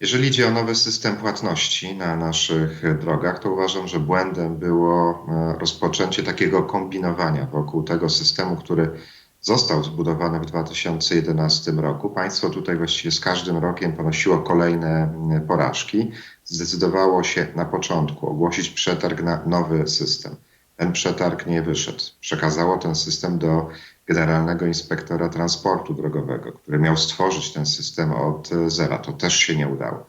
Jeżeli idzie o nowy system płatności na naszych drogach, to uważam, że błędem było e, rozpoczęcie takiego kombinowania wokół tego systemu, który został zbudowany w 2011 roku. Państwo tutaj właściwie z każdym rokiem ponosiło kolejne porażki. Zdecydowało się na początku ogłosić przetarg na nowy system. Ten przetarg nie wyszedł. Przekazało ten system do Generalnego Inspektora Transportu Drogowego, który miał stworzyć ten system od zera. To też się nie udało.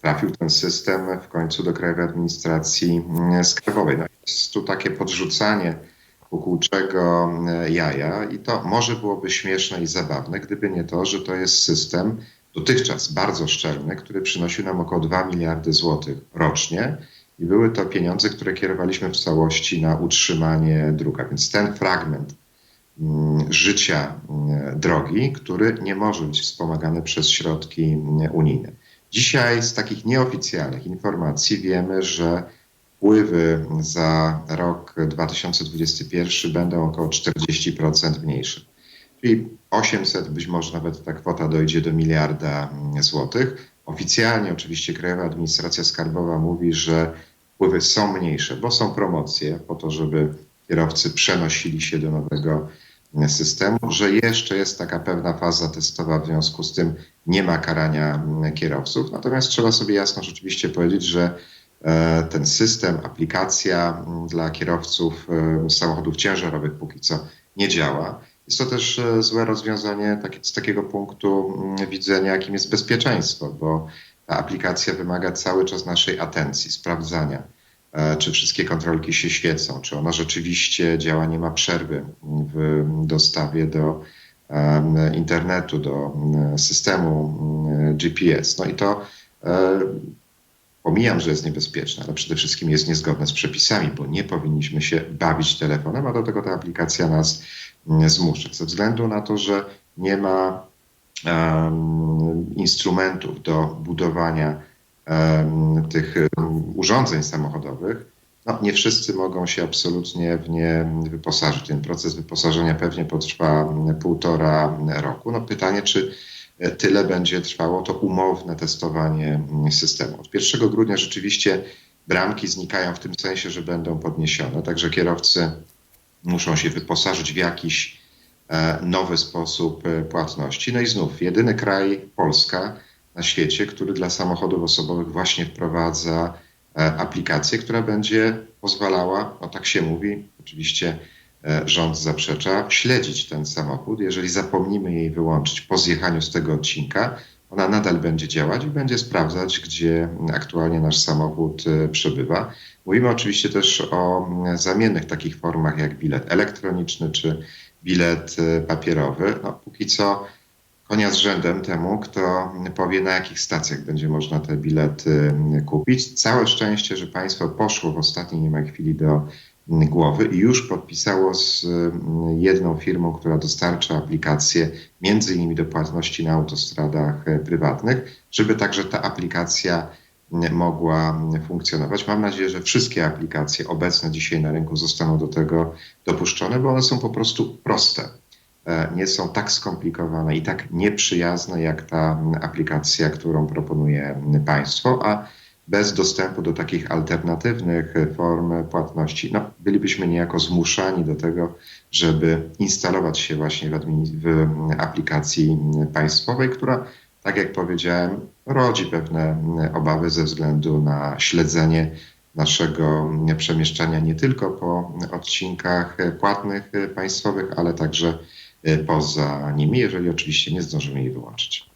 Trafił ten system w końcu do Krajowej Administracji Skarbowej. No jest tu takie podrzucanie wokół czego jaja i to może byłoby śmieszne i zabawne, gdyby nie to, że to jest system dotychczas bardzo szczelny, który przynosił nam około 2 miliardy złotych rocznie i były to pieniądze, które kierowaliśmy w całości na utrzymanie dróg. A więc ten fragment mm, życia mm, drogi, który nie może być wspomagany przez środki mm, unijne. Dzisiaj z takich nieoficjalnych informacji wiemy, że wpływy za rok 2021 będą około 40% mniejsze. Czyli 800, być może nawet ta kwota dojdzie do miliarda złotych. Oficjalnie oczywiście Krajowa Administracja Skarbowa mówi, że wpływy są mniejsze, bo są promocje po to, żeby kierowcy przenosili się do nowego systemu, że jeszcze jest taka pewna faza testowa, w związku z tym nie ma karania kierowców. Natomiast trzeba sobie jasno rzeczywiście powiedzieć, że e, ten system, aplikacja dla kierowców e, samochodów ciężarowych póki co nie działa. Jest to też e, złe rozwiązanie z takiego punktu widzenia, jakim jest bezpieczeństwo, bo ta aplikacja wymaga cały czas naszej atencji, sprawdzania, e, czy wszystkie kontrolki się świecą, czy ona rzeczywiście działa, nie ma przerwy w dostawie do internetu, do systemu GPS. No i to e, pomijam, że jest niebezpieczne, ale przede wszystkim jest niezgodne z przepisami, bo nie powinniśmy się bawić telefonem, a do tego ta aplikacja nas zmusza. Ze względu na to, że nie ma instrumentów do budowania tych urządzeń samochodowych, no, nie wszyscy mogą się absolutnie w nie wyposażyć. Ten proces wyposażenia pewnie potrwa półtora roku. No, pytanie, czy tyle będzie trwało to umowne testowanie systemu. Od 1 grudnia rzeczywiście bramki znikają w tym sensie, że będą podniesione, także kierowcy muszą się wyposażyć w jakiś E, nowy sposób e, płatności. No i znów, jedyny kraj, Polska, na świecie, który dla samochodów osobowych właśnie wprowadza e, aplikację, która będzie pozwalała, no tak się mówi, oczywiście rząd zaprzecza, śledzić ten samochód. Jeżeli zapomnimy jej wyłączyć po zjechaniu z tego odcinka, ona nadal będzie działać i będzie sprawdzać, gdzie aktualnie nasz samochód przebywa. Mówimy oczywiście też o zamiennych takich formach jak bilet elektroniczny czy bilet y, papierowy. No, póki co konia z rzędem temu, kto powie, na jakich stacjach będzie można te bilety kupić. Całe szczęście, że państwo poszło w ostatniej niemal chwili do głowy i już podpisało z jedną firmą, która dostarcza aplikacje między innymi do płatności na autostradach prywatnych, żeby także ta aplikacja mogła funkcjonować. Mam nadzieję, że wszystkie aplikacje obecne dzisiaj na rynku zostaną do tego dopuszczone, bo one są po prostu proste. E, nie są tak skomplikowane i tak nieprzyjazne jak ta aplikacja, którą proponuje państwo, a bez dostępu do takich alternatywnych form płatności, no, bylibyśmy niejako zmuszani do tego, żeby instalować się właśnie w, w aplikacji państwowej, która tak jak powiedziałem, rodzi pewne obawy ze względu na śledzenie naszego przemieszczania nie tylko po odcinkach płatnych państwowych, ale także poza nimi, jeżeli oczywiście nie zdążymy jej wyłączyć.